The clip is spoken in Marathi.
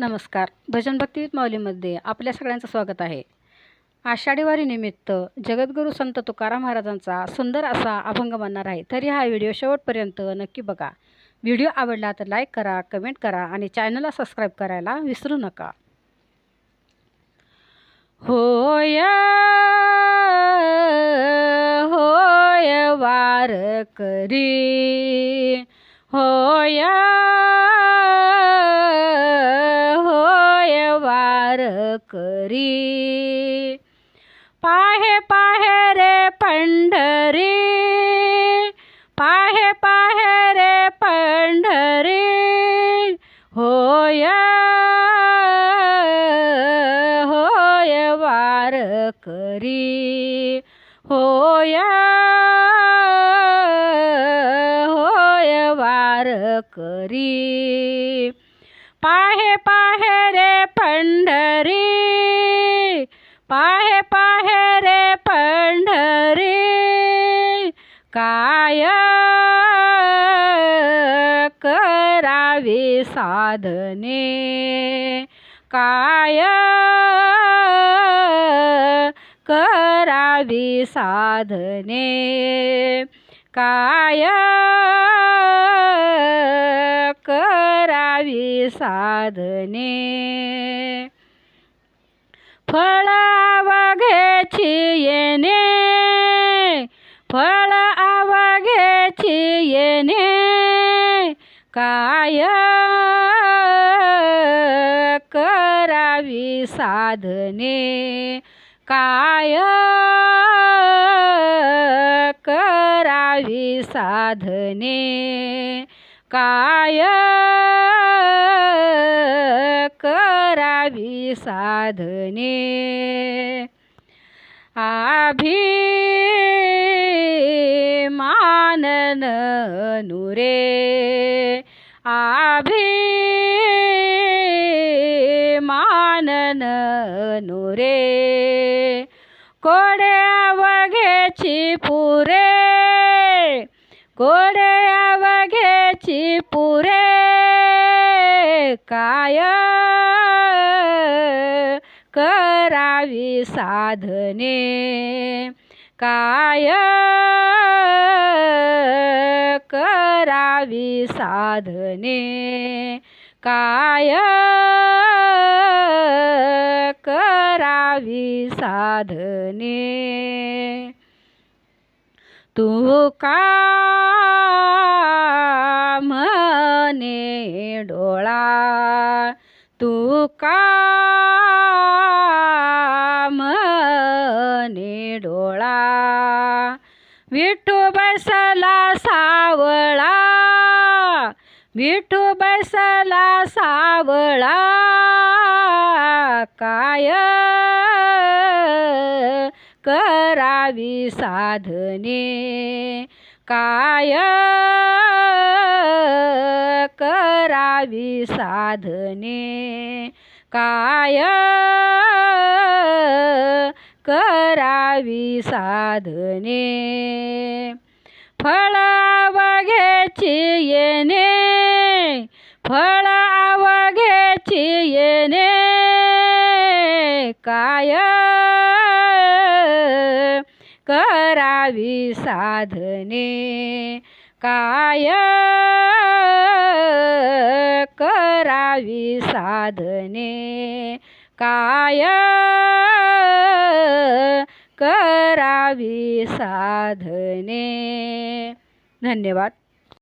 नमस्कार. भजन भक्ती माऊलीमध्ये आपल्या सगळ्यांचं स्वागत आहे. आषाढी वारीनिमित्त जगद्गुरू संत तुकाराम महाराजांचा सुंदर असा अभंग बनणार आहे. तरी हा व्हिडिओ शेवटपर्यंत नक्की बघा. व्हिडिओ आवडला तर लाईक करा कमेंट करा आणि चॅनलला सबस्क्राईब करायला विसरू नका. होय होय वार करी होय विचार करी पाहे पाहे रे पंढरी. पाहे पाहे रे पंढरी. होय होय वार करी होय होय वार करी पाहे पाहे पंढरी. पाहे पाहे रे पंढरी. काय करावी साधने? काय करावी साधने? काय करावी साधने. फळ आवघेची येणे. फळ आवघेची येणे. काय करावी साधने? काय करावी साधने? काय करावी साधने. आभिमानन नुरे आभिमानन नुरे कोड्या अवघेची पुरे. कोड्या अवघेची पुरे. काय करावी साधने. काय करावी साधने? काय करावी साधने? तू का म्हणे डोळा? तू का विठू बसला सावळा. विठू बसला सावळा. काय करावी साधने? काय करावी साधने? काय करावी साधने. फळ आवघेची येणे. फळ आवघेची येणे. काय करावी साधने. काय करावी साधने. काय करावी साधने. धन्यवाद.